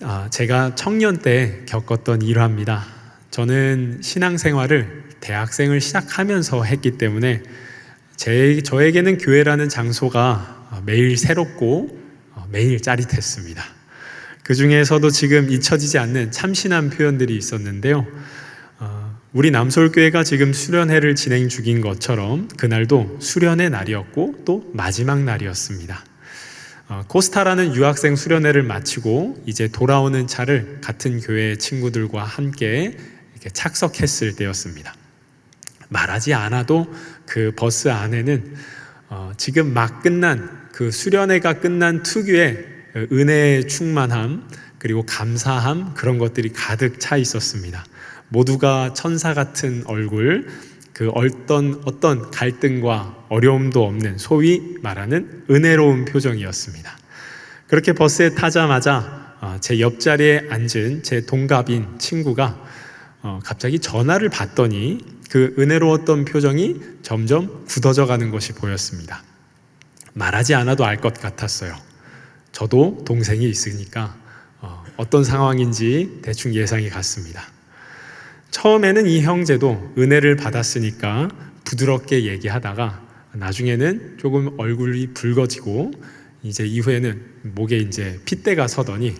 아, 제가 청년 때 겪었던 일화입니다. 저는 신앙생활을 대학생을 시작하면서 했기 때문에 제, 저에게는 교회라는 장소가 매일 새롭고 어, 매일 짜릿했습니다. 그 중에서도 지금 잊혀지지 않는 참신한 표현들이 있었는데요. 어, 우리 남솔교회가 지금 수련회를 진행 중인 것처럼 그날도 수련의 날이었고 또 마지막 날이었습니다. 어, 코스타라는 유학생 수련회를 마치고 이제 돌아오는 차를 같은 교회 친구들과 함께 착석했을 때였습니다. 말하지 않아도 그 버스 안에는 어, 지금 막 끝난 그 수련회가 끝난 특유의 은혜의 충만함 그리고 감사함 그런 것들이 가득 차 있었습니다. 모두가 천사 같은 얼굴, 그 어떤 어떤 갈등과 어려움도 없는 소위 말하는 은혜로운 표정이었습니다. 그렇게 버스에 타자마자 어, 제 옆자리에 앉은 제 동갑인 친구가 어, 갑자기 전화를 받더니 그 은혜로웠던 표정이 점점 굳어져 가는 것이 보였습니다. 말하지 않아도 알 것 같았어요. 저도 동생이 있으니까 어, 어떤 상황인지 대충 예상이 갔습니다. 처음에는 이 형제도 은혜를 받았으니까 부드럽게 얘기하다가 나중에는 조금 얼굴이 붉어지고 이제 이후에는 목에 이제 핏대가 서더니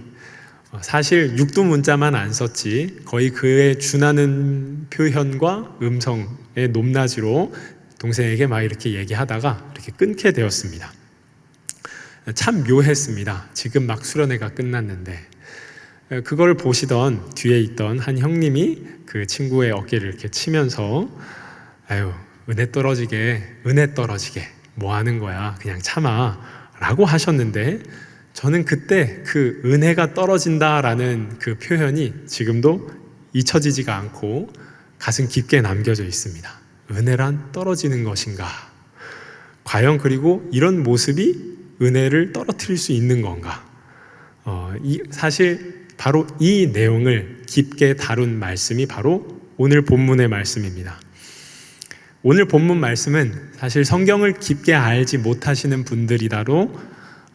어, 사실 육두 문자만 안 썼지 거의 그에 준하는 표현과 음성의 높낮이로 동생에게 막 이렇게 얘기하다가 이렇게 끊게 되었습니다. 참 묘했습니다. 지금 막 수련회가 끝났는데 그걸 보시던 뒤에 있던 한 형님이 그 친구의 어깨를 이렇게 치면서 아유 은혜 떨어지게 은혜 떨어지게 뭐 하는 거야 그냥 참아라고 하셨는데 저는 그때 그 은혜가 떨어진다라는 그 표현이 지금도 잊혀지지가 않고 가슴 깊게 남겨져 있습니다. 은혜란 떨어지는 것인가? 과연 그리고 이런 모습이 은혜를 떨어뜨릴 수 있는 건가? 어, 이, 사실 바로 이 내용을 깊게 다룬 말씀이 바로 오늘 본문의 말씀입니다. 오늘 본문 말씀은 사실 성경을 깊게 알지 못하시는 분들이라도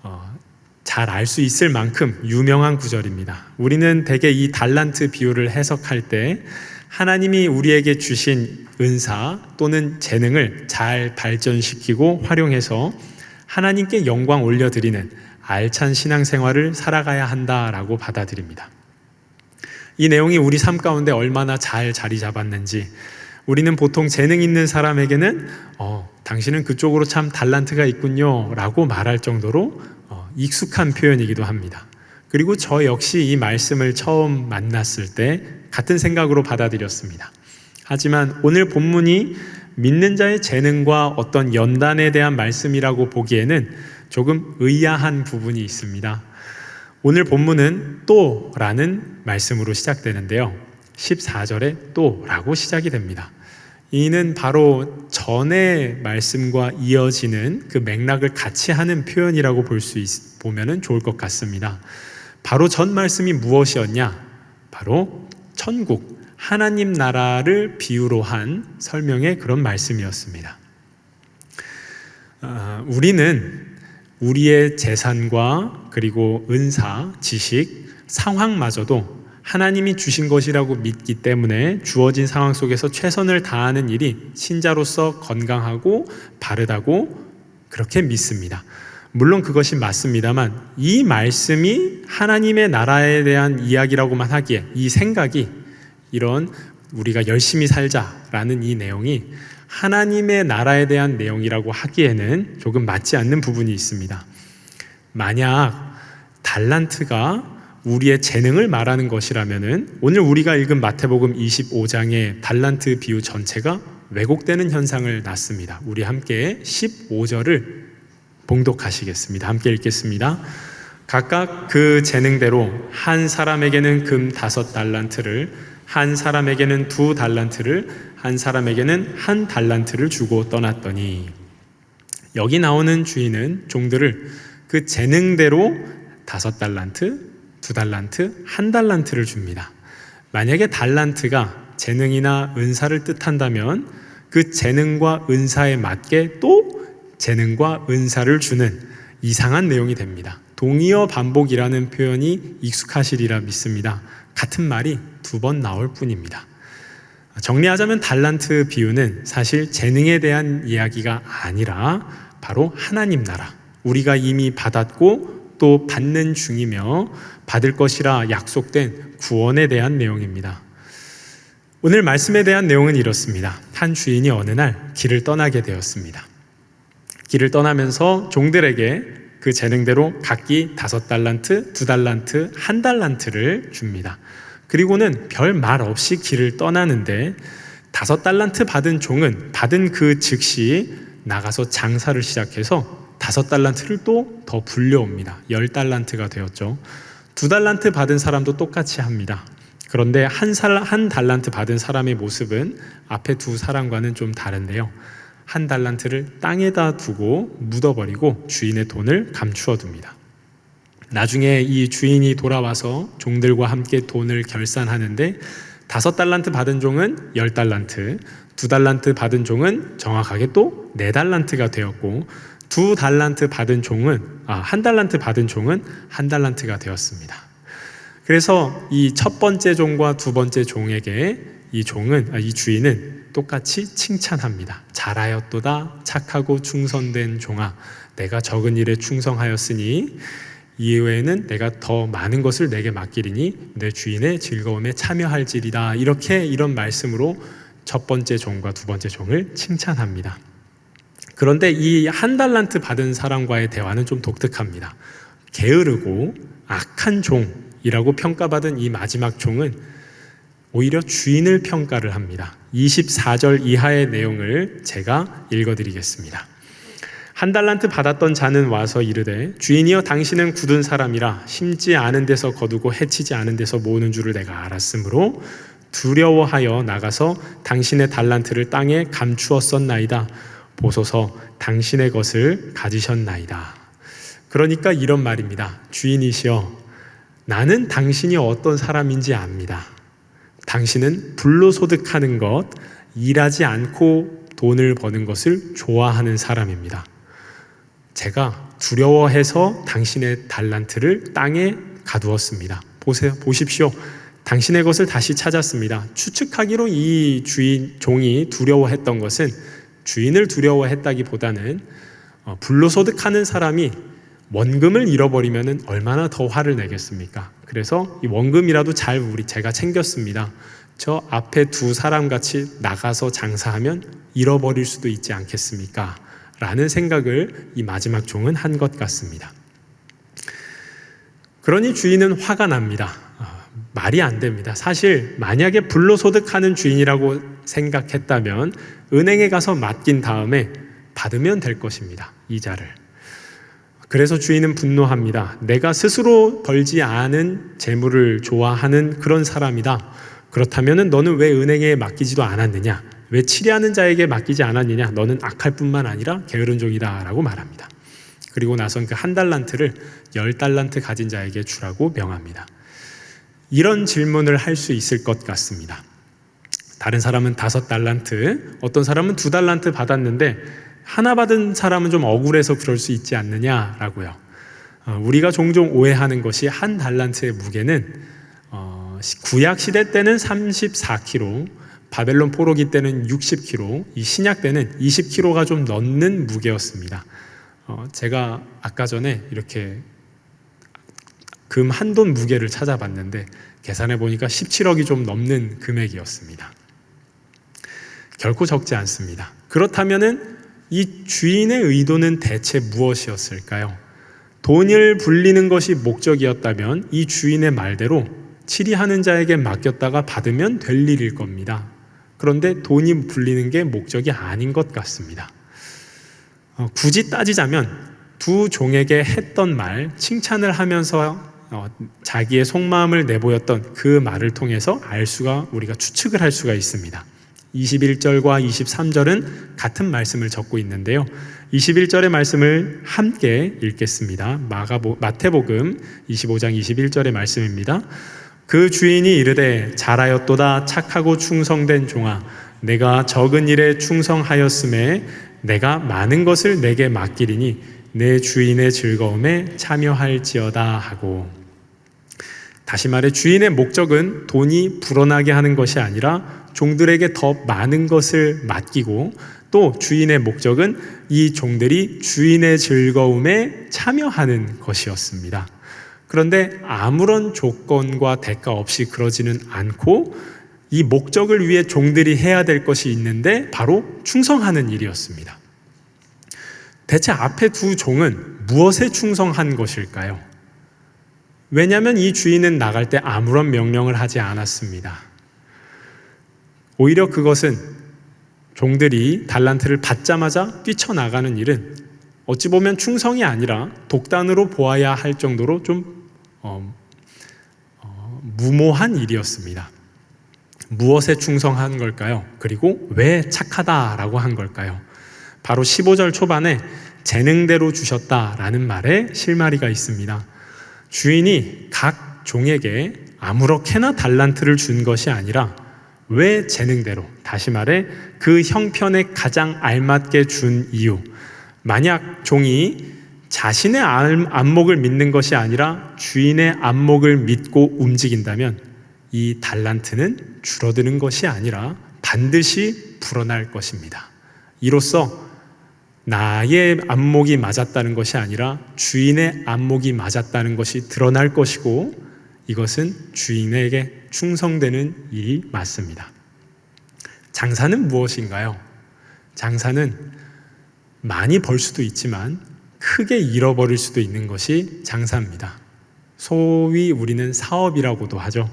어, 잘알 수 있을 만큼 유명한 구절입니다. 우리는 대개 이 달란트 비유를 해석할 때 하나님이 우리에게 주신 은사 또는 재능을 잘 발전시키고 활용해서 하나님께 영광 올려드리는 알찬 신앙생활을 살아가야 한다라고 받아들입니다. 이 내용이 우리 삶 가운데 얼마나 잘 자리 잡았는지 우리는 보통 재능 있는 사람에게는 어, 당신은 그쪽으로 참 달란트가 있군요 라고 말할 정도로 어, 익숙한 표현이기도 합니다. 그리고 저 역시 이 말씀을 처음 만났을 때 같은 생각으로 받아들였습니다. 하지만 오늘 본문이 믿는 자의 재능과 어떤 연단에 대한 말씀이라고 보기에는 조금 의아한 부분이 있습니다. 오늘 본문은 또 라는 말씀으로 시작되는데요. 14절에 또 라고 시작이 됩니다. 이는 바로 전의 말씀과 이어지는 그 맥락을 같이 하는 표현이라고 볼 수 보면은 좋을 것 같습니다. 바로 전 말씀이 무엇이었냐? 바로 천국, 하나님 나라를 비유로 한 설명의 그런 말씀이었습니다. 아, 우리는 우리의 재산과 그리고 은사, 지식, 상황마저도 하나님이 주신 것이라고 믿기 때문에 주어진 상황 속에서 최선을 다하는 일이 신자로서 건강하고 바르다고 그렇게 믿습니다. 물론 그것이 맞습니다만 이 말씀이 하나님의 나라에 대한 이야기라고만 하기에 이 생각이 이런 우리가 열심히 살자라는 이 내용이 하나님의 나라에 대한 내용이라고 하기에는 조금 맞지 않는 부분이 있습니다. 만약 달란트가 우리의 재능을 말하는 것이라면은 오늘 우리가 읽은 마태복음 25장의 달란트 비유 전체가 왜곡되는 현상을 낳습니다. 우리 함께 15절을 봉독하시겠습니다. 함께 읽겠습니다. 각각 그 재능대로 한 사람에게는 금 다섯 달란트를 한 사람에게는 두 달란트를 한 사람에게는 한 달란트를 주고 떠났더니 여기 나오는 주인은 종들을 그 재능대로 다섯 달란트, 두 달란트, 한 달란트를 줍니다. 만약에 달란트가 재능이나 은사를 뜻한다면 그 재능과 은사에 맞게 또 재능과 은사를 주는 이상한 내용이 됩니다. 동의어 반복이라는 표현이 익숙하시리라 믿습니다. 같은 말이 두 번 나올 뿐입니다. 정리하자면 달란트 비유는 사실 재능에 대한 이야기가 아니라 바로 하나님 나라, 우리가 이미 받았고 또 받는 중이며 받을 것이라 약속된 구원에 대한 내용입니다. 오늘 말씀에 대한 내용은 이렇습니다. 한 주인이 어느 날 길을 떠나게 되었습니다. 길을 떠나면서 종들에게 그 재능대로 각기 다섯 달란트, 두 달란트, 한 달란트를 줍니다. 그리고는 별 말 없이 길을 떠나는데 다섯 달란트 받은 종은 받은 그 즉시 나가서 장사를 시작해서 다섯 달란트를 또 더 불려옵니다. 열 달란트가 되었죠. 두 달란트 받은 사람도 똑같이 합니다. 그런데 한, 살, 한 달란트 받은 사람의 모습은 앞에 두 사람과는 좀 다른데요. 한 달란트를 땅에다 두고 묻어버리고 주인의 돈을 감추어 둡니다. 나중에 이 주인이 돌아와서 종들과 함께 돈을 결산하는데 다섯 달란트 받은 종은 열 달란트, 두 달란트 받은 종은 정확하게 또 네 달란트가 되었고 두 달란트 받은 종은 아, 한 달란트 받은 종은 한 달란트가 되었습니다. 그래서 이 첫 번째 종과 두 번째 종에게 이 종은 아, 이 주인은 똑같이 칭찬합니다. 잘하였도다 착하고 충성된 종아 내가 적은 일에 충성하였으니 이외에는 내가 더 많은 것을 내게 맡기리니 내 주인의 즐거움에 참여할지리다 이렇게 이런 말씀으로 첫 번째 종과 두 번째 종을 칭찬합니다. 그런데 이 한 달란트 받은 사람과의 대화는 좀 독특합니다. 게으르고 악한 종이라고 평가받은 이 마지막 종은 오히려 주인을 평가를 합니다. 24절 이하의 내용을 제가 읽어드리겠습니다. 한 달란트 받았던 자는 와서 이르되 주인이여 당신은 굳은 사람이라 심지 않은 데서 거두고 해치지 않은 데서 모으는 줄을 내가 알았으므로 두려워하여 나가서 당신의 달란트를 땅에 감추었었나이다. 보소서 당신의 것을 가지셨나이다. 그러니까 이런 말입니다. 주인이시여 나는 당신이 어떤 사람인지 압니다. 당신은 불로 소득하는 것, 일하지 않고 돈을 버는 것을 좋아하는 사람입니다. 제가 두려워해서 당신의 달란트를 땅에 가두었습니다. 보세요. 보십시오. 당신의 것을 다시 찾았습니다. 추측하기로 이 주인 종이 두려워했던 것은 주인을 두려워했다기보다는 어, 불로 소득하는 사람이 원금을 잃어버리면 얼마나 더 화를 내겠습니까? 그래서 이 원금이라도 잘 우리 제가 챙겼습니다. 저 앞에 두 사람 같이 나가서 장사하면 잃어버릴 수도 있지 않겠습니까? 라는 생각을 이 마지막 종은 한 것 같습니다. 그러니 주인은 화가 납니다. 아, 말이 안 됩니다. 사실 만약에 불로 소득하는 주인이라고 생각했다면 은행에 가서 맡긴 다음에 받으면 될 것입니다. 이자를. 그래서 주인은 분노합니다. 내가 스스로 벌지 않은 재물을 좋아하는 그런 사람이다. 그렇다면 너는 왜 은행에 맡기지도 않았느냐? 왜 치리하는 자에게 맡기지 않았느냐? 너는 악할 뿐만 아니라 게으른 종이다라고 말합니다. 그리고 나선 그 한 달란트를 열 달란트 가진 자에게 주라고 명합니다. 이런 질문을 할 수 있을 것 같습니다. 다른 사람은 다섯 달란트, 어떤 사람은 두 달란트 받았는데 하나 받은 사람은 좀 억울해서 그럴 수 있지 않느냐라고요. 어, 우리가 종종 오해하는 것이 한 달란트의 무게는 어, 구약 시대 때는 34kg, 바벨론 포로기 때는 60kg, 이 신약 때는 20kg가 좀 넘는 무게였습니다. 어, 제가 아까 전에 이렇게 금 한 돈 무게를 찾아봤는데 계산해 보니까 17억이 좀 넘는 금액이었습니다. 결코 적지 않습니다. 그렇다면은 이 주인의 의도는 대체 무엇이었을까요? 돈을 불리는 것이 목적이었다면 이 주인의 말대로 치리하는 자에게 맡겼다가 받으면 될 일일 겁니다. 그런데 돈이 불리는 게 목적이 아닌 것 같습니다. 어, 굳이 따지자면 두 종에게 했던 말, 칭찬을 하면서 어, 자기의 속마음을 내보였던 그 말을 통해서 알 수가 우리가 추측을 할 수가 있습니다. 21절과 23절은 같은 말씀을 적고 있는데요. 21절의 말씀을 함께 읽겠습니다. 마가보, 마태복음 25장 21절의 말씀입니다. 그 주인이 이르되 잘하였도다 착하고 충성된 종아 내가 적은 일에 충성하였음에 내가 많은 것을 내게 맡기리니 내 주인의 즐거움에 참여할지어다 하고 다시 말해 주인의 목적은 돈이 불어나게 하는 것이 아니라 종들에게 더 많은 것을 맡기고 또 주인의 목적은 이 종들이 주인의 즐거움에 참여하는 것이었습니다. 그런데 아무런 조건과 대가 없이 그러지는 않고 이 목적을 위해 종들이 해야 될 것이 있는데 바로 충성하는 일이었습니다. 대체 앞에 두 종은 무엇에 충성한 것일까요? 왜냐하면 이 주인은 나갈 때 아무런 명령을 하지 않았습니다. 오히려 그것은 종들이 달란트를 받자마자 뛰쳐나가는 일은 어찌 보면 충성이 아니라 독단으로 보아야 할 정도로 좀 어, 어, 무모한 일이었습니다. 무엇에 충성한 걸까요? 그리고 왜 착하다라고 한 걸까요? 바로 15절 초반에 재능대로 주셨다라는 말에 실마리가 있습니다. 주인이 각 종에게 아무렇게나 달란트를 준 것이 아니라 왜 재능대로 다시 말해 그 형편에 가장 알맞게 준 이유 만약 종이 자신의 안목을 믿는 것이 아니라 주인의 안목을 믿고 움직인다면 이 달란트는 줄어드는 것이 아니라 반드시 불어날 것입니다. 이로써 나의 안목이 맞았다는 것이 아니라 주인의 안목이 맞았다는 것이 드러날 것이고 이것은 주인에게 충성되는 일이 맞습니다. 장사는 무엇인가요? 장사는 많이 벌 수도 있지만 크게 잃어버릴 수도 있는 것이 장사입니다. 소위 우리는 사업이라고도 하죠.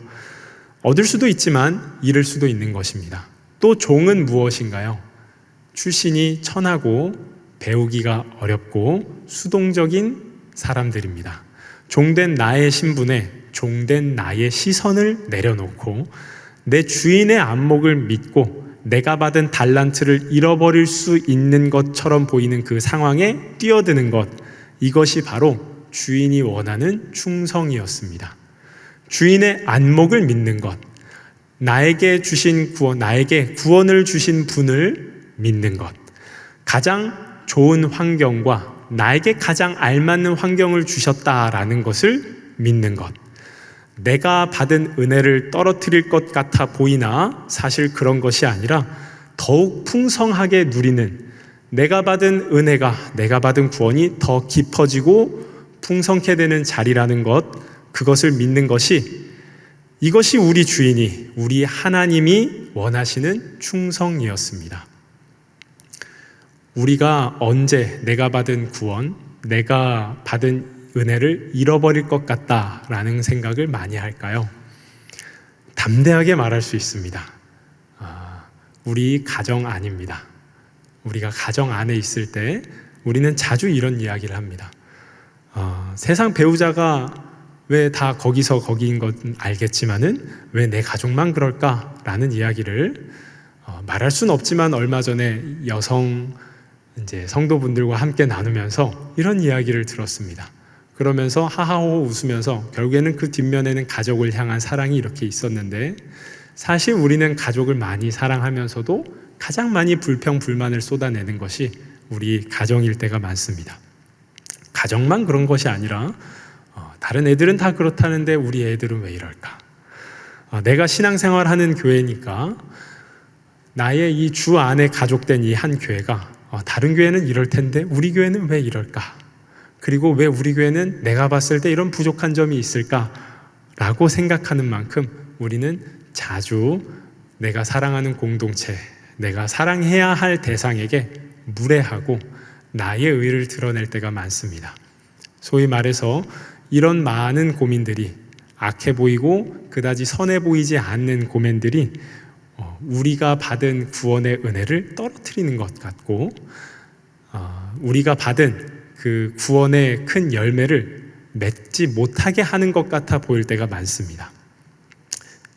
얻을 수도 있지만 잃을 수도 있는 것입니다. 또 종은 무엇인가요? 출신이 천하고 배우기가 어렵고 수동적인 사람들입니다. 종된 나의 신분에 종된 나의 시선을 내려놓고 내 주인의 안목을 믿고 내가 받은 달란트를 잃어버릴 수 있는 것처럼 보이는 그 상황에 뛰어드는 것 이것이 바로 주인이 원하는 충성이었습니다. 주인의 안목을 믿는 것, 나에게 주신 구원, 나에게 구원을 주신 분을 믿는 것, 가장 좋은 환경과 나에게 가장 알맞는 환경을 주셨다라는 것을 믿는 것. 내가 받은 은혜를 떨어뜨릴 것 같아 보이나 사실 그런 것이 아니라 더욱 풍성하게 누리는 내가 받은 은혜가 내가 받은 구원이 더 깊어지고 풍성케 되는 자리라는 것, 그것을 믿는 것이 이것이 우리 주인이, 우리 하나님이 원하시는 충성이었습니다. 우리가 언제 내가 받은 구원, 내가 받은 은혜를 잃어버릴 것 같다라는 생각을 많이 할까요? 담대하게 말할 수 있습니다. 아, 우리 가정 아닙니다. 우리가 가정 안에 있을 때 우리는 자주 이런 이야기를 합니다. 어, 세상 배우자가 왜 다 거기서 거기인 건 알겠지만은 왜 내 가족만 그럴까라는 이야기를 어, 말할 수는 없지만 얼마 전에 여성 이제 성도분들과 함께 나누면서 이런 이야기를 들었습니다. 그러면서 하하호 웃으면서 결국에는 그 뒷면에는 가족을 향한 사랑이 이렇게 있었는데 사실 우리는 가족을 많이 사랑하면서도 가장 많이 불평 불만을 쏟아내는 것이 우리 가정일 때가 많습니다. 가정만 그런 것이 아니라 어, 다른 애들은 다 그렇다는데 우리 애들은 왜 이럴까? 어, 내가 신앙생활하는 교회니까 나의 이 주 안에 가족된 이 한 교회가 어, 다른 교회는 이럴 텐데 우리 교회는 왜 이럴까? 그리고 왜 우리 교회는 내가 봤을 때 이런 부족한 점이 있을까? 라고 생각하는 만큼 우리는 자주 내가 사랑하는 공동체, 내가 사랑해야 할 대상에게 무례하고 나의 의를 드러낼 때가 많습니다. 소위 말해서 이런 많은 고민들이 악해 보이고 그다지 선해 보이지 않는 고민들이 어, 우리가 받은 구원의 은혜를 떨어뜨리는 것 같고 어, 우리가 받은 그 구원의 큰 열매를 맺지 못하게 하는 것 같아 보일 때가 많습니다.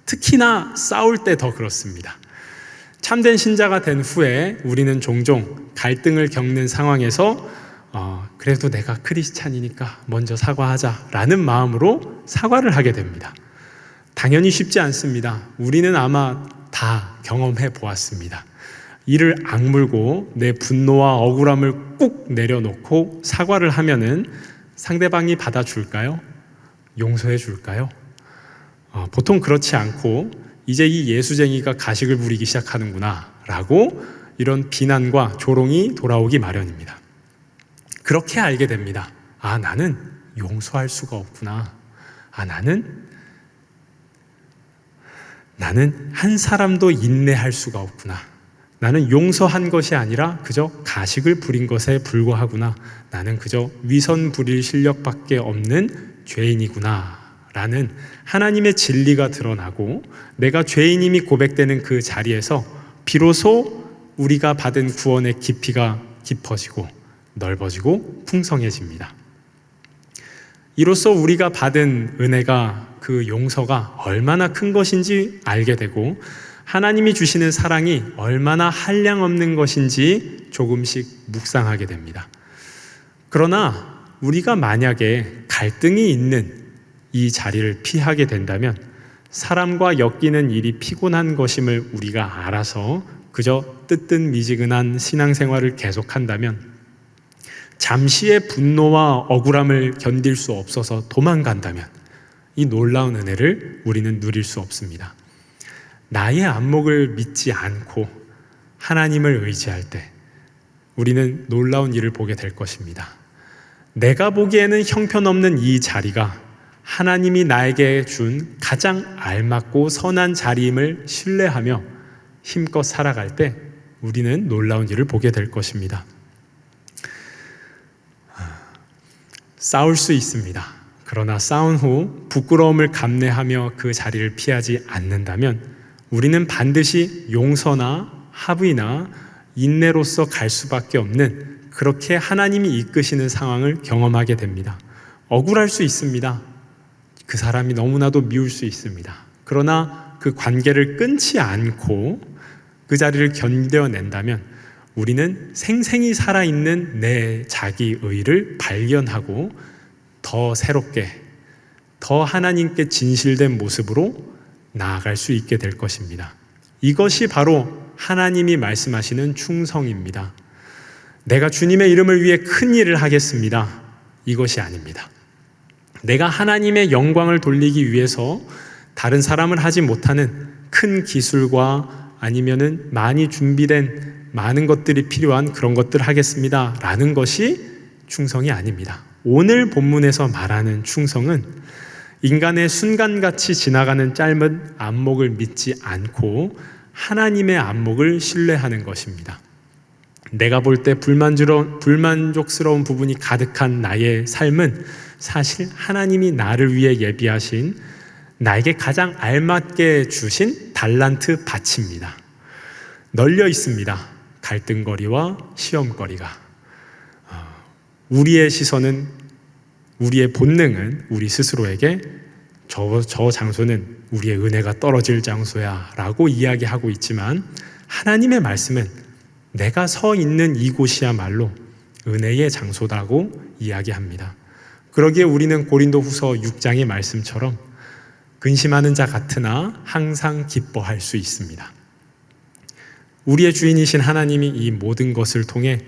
특히나 싸울 때 더 그렇습니다. 참된 신자가 된 후에 우리는 종종 갈등을 겪는 상황에서 어, 그래도 내가 크리스찬이니까 먼저 사과하자라는 마음으로 사과를 하게 됩니다. 당연히 쉽지 않습니다. 우리는 아마 다 경험해 보았습니다. 이를 악물고 내 분노와 억울함을 꾹 내려놓고 사과를 하면은 상대방이 받아줄까요? 용서해 줄까요? 어, 보통 그렇지 않고 이제 이 예수쟁이가 가식을 부리기 시작하는구나 라고 이런 비난과 조롱이 돌아오기 마련입니다. 그렇게 알게 됩니다. 아, 나는 용서할 수가 없구나. 아, 나는 나는 한 사람도 인내할 수가 없구나. 나는 용서한 것이 아니라 그저 가식을 부린 것에 불과하구나. 나는 그저 위선 부릴 실력밖에 없는 죄인이구나. 라는 하나님의 진리가 드러나고 내가 죄인임이 고백되는 그 자리에서 비로소 우리가 받은 구원의 깊이가 깊어지고 넓어지고 풍성해집니다. 이로써 우리가 받은 은혜가 그 용서가 얼마나 큰 것인지 알게 되고 하나님이 주시는 사랑이 얼마나 한량 없는 것인지 조금씩 묵상하게 됩니다. 그러나 우리가 만약에 갈등이 있는 이 자리를 피하게 된다면 사람과 엮이는 일이 피곤한 것임을 우리가 알아서 그저 뜨뜻미지근한 신앙생활을 계속한다면 잠시의 분노와 억울함을 견딜 수 없어서 도망간다면 이 놀라운 은혜를 우리는 누릴 수 없습니다. 나의 안목을 믿지 않고 하나님을 의지할 때 우리는 놀라운 일을 보게 될 것입니다. 내가 보기에는 형편없는 이 자리가 하나님이 나에게 준 가장 알맞고 선한 자리임을 신뢰하며 힘껏 살아갈 때 우리는 놀라운 일을 보게 될 것입니다. 싸울 수 있습니다. 그러나 싸운 후 부끄러움을 감내하며 그 자리를 피하지 않는다면 우리는 반드시 용서나 합의나 인내로서 갈 수밖에 없는 그렇게 하나님이 이끄시는 상황을 경험하게 됩니다. 억울할 수 있습니다. 그 사람이 너무나도 미울 수 있습니다. 그러나 그 관계를 끊지 않고 그 자리를 견뎌낸다면 우리는 생생히 살아있는 내 자기 의를 발견하고 더 새롭게, 더 하나님께 진실된 모습으로 나아갈 수 있게 될 것입니다. 이것이 바로 하나님이 말씀하시는 충성입니다. 내가 주님의 이름을 위해 큰 일을 하겠습니다. 이것이 아닙니다. 내가 하나님의 영광을 돌리기 위해서 다른 사람을 하지 못하는 큰 기술과 아니면은 많이 준비된 많은 것들이 필요한 그런 것들을 하겠습니다. 라는 것이 충성이 아닙니다. 오늘 본문에서 말하는 충성은 인간의 순간같이 지나가는 짧은 안목을 믿지 않고 하나님의 안목을 신뢰하는 것입니다. 내가 볼 때 불만족스러운 부분이 가득한 나의 삶은 사실 하나님이 나를 위해 예비하신 나에게 가장 알맞게 주신 달란트 밭입니다. 널려 있습니다. 갈등거리와 시험거리가 어, 우리의 시선은 우리의 본능은 우리 스스로에게 저, 저 장소는 우리의 은혜가 떨어질 장소야 라고 이야기하고 있지만 하나님의 말씀은 내가 서 있는 이곳이야말로 은혜의 장소다고 이야기합니다. 그러기에 우리는 고린도 후서 6장의 말씀처럼 근심하는 자 같으나 항상 기뻐할 수 있습니다. 우리의 주인이신 하나님이 이 모든 것을 통해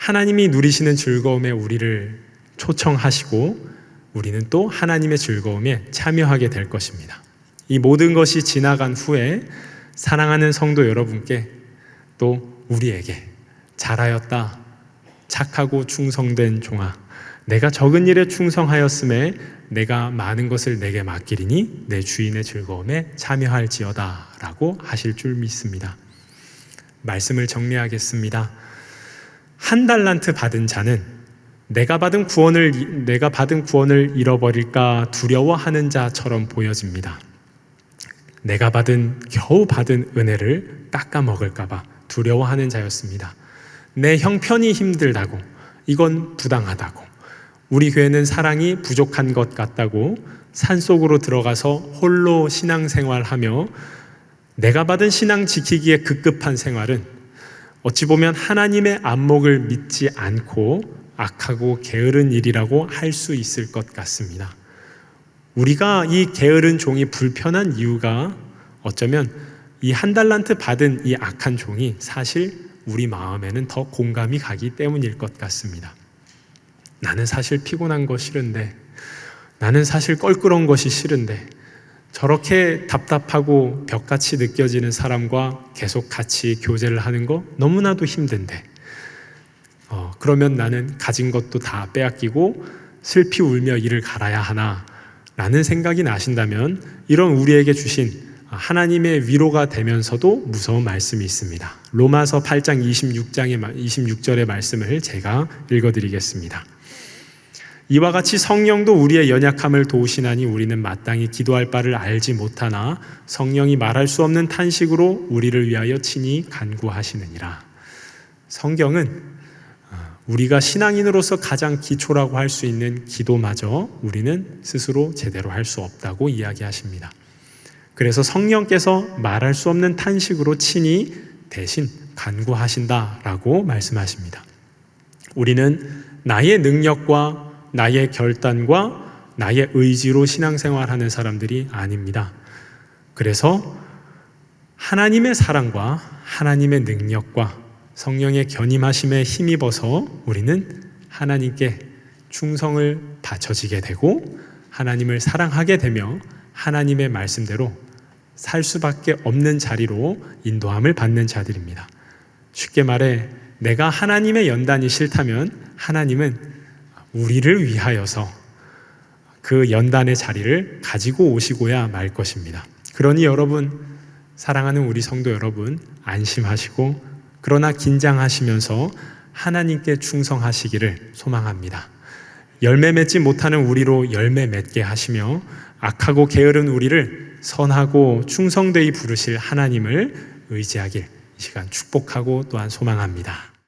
하나님이 누리시는 즐거움에 우리를 초청하시고 우리는 또 하나님의 즐거움에 참여하게 될 것입니다. 이 모든 것이 지나간 후에 사랑하는 성도 여러분께 또 우리에게 잘하였다. 착하고 충성된 종아. 내가 적은 일에 충성하였음에 내가 많은 것을 내게 맡기리니 내 주인의 즐거움에 참여할지어다. 라고 하실 줄 믿습니다. 말씀을 정리하겠습니다. 한 달란트 받은 자는 내가 받은 구원을 내가 받은 구원을 잃어버릴까 두려워하는 자처럼 보여집니다. 내가 받은 겨우 받은 은혜를 깎아 먹을까 봐 두려워하는 자였습니다. 내 형편이 힘들다고 이건 부당하다고 우리 교회는 사랑이 부족한 것 같다고 산속으로 들어가서 홀로 신앙생활하며 내가 받은 신앙 지키기에 급급한 생활은 어찌 보면 하나님의 안목을 믿지 않고 악하고 게으른 일이라고 할 수 있을 것 같습니다. 우리가 이 게으른 종이 불편한 이유가 어쩌면 이 한 달란트 받은 이 악한 종이 사실 우리 마음에는 더 공감이 가기 때문일 것 같습니다. 나는 사실 피곤한 거 싫은데, 나는 사실 껄끄러운 것이 싫은데, 저렇게 답답하고 벽같이 느껴지는 사람과 계속 같이 교제를 하는 거 너무나도 힘든데, 어, 그러면 나는 가진 것도 다 빼앗기고 슬피 울며 이를 갈아야 하나 라는 생각이 나신다면 이런 우리에게 주신 하나님의 위로가 되면서도 무서운 말씀이 있습니다. 로마서 8장 26장의 26절의 말씀을 제가 읽어 드리겠습니다. 이와 같이 성령도 우리의 연약함을 도우시나니 우리는 마땅히 기도할 바를 알지 못하나 성령이 말할 수 없는 탄식으로 우리를 위하여 친히 간구하시느니라. 성경은 우리가 신앙인으로서 가장 기초라고 할 수 있는 기도마저 우리는 스스로 제대로 할 수 없다고 이야기하십니다. 그래서 성령께서 말할 수 없는 탄식으로 친히 대신 간구하신다라고 말씀하십니다. 우리는 나의 능력과 나의 결단과 나의 의지로 신앙생활하는 사람들이 아닙니다. 그래서 하나님의 사랑과 하나님의 능력과 성령의 견임하심에 힘입어서 우리는 하나님께 충성을 바쳐지게 되고 하나님을 사랑하게 되며 하나님의 말씀대로 살 수밖에 없는 자리로 인도함을 받는 자들입니다. 쉽게 말해 내가 하나님의 연단이 싫다면 하나님은 우리를 위하여서 그 연단의 자리를 가지고 오시고야 말 것입니다. 그러니 여러분 사랑하는 우리 성도 여러분 안심하시고 그러나 긴장하시면서 하나님께 충성하시기를 소망합니다. 열매 맺지 못하는 우리로 열매 맺게 하시며 악하고 게으른 우리를 선하고 충성되이 부르실 하나님을 의지하길 이 시간 축복하고 또한 소망합니다.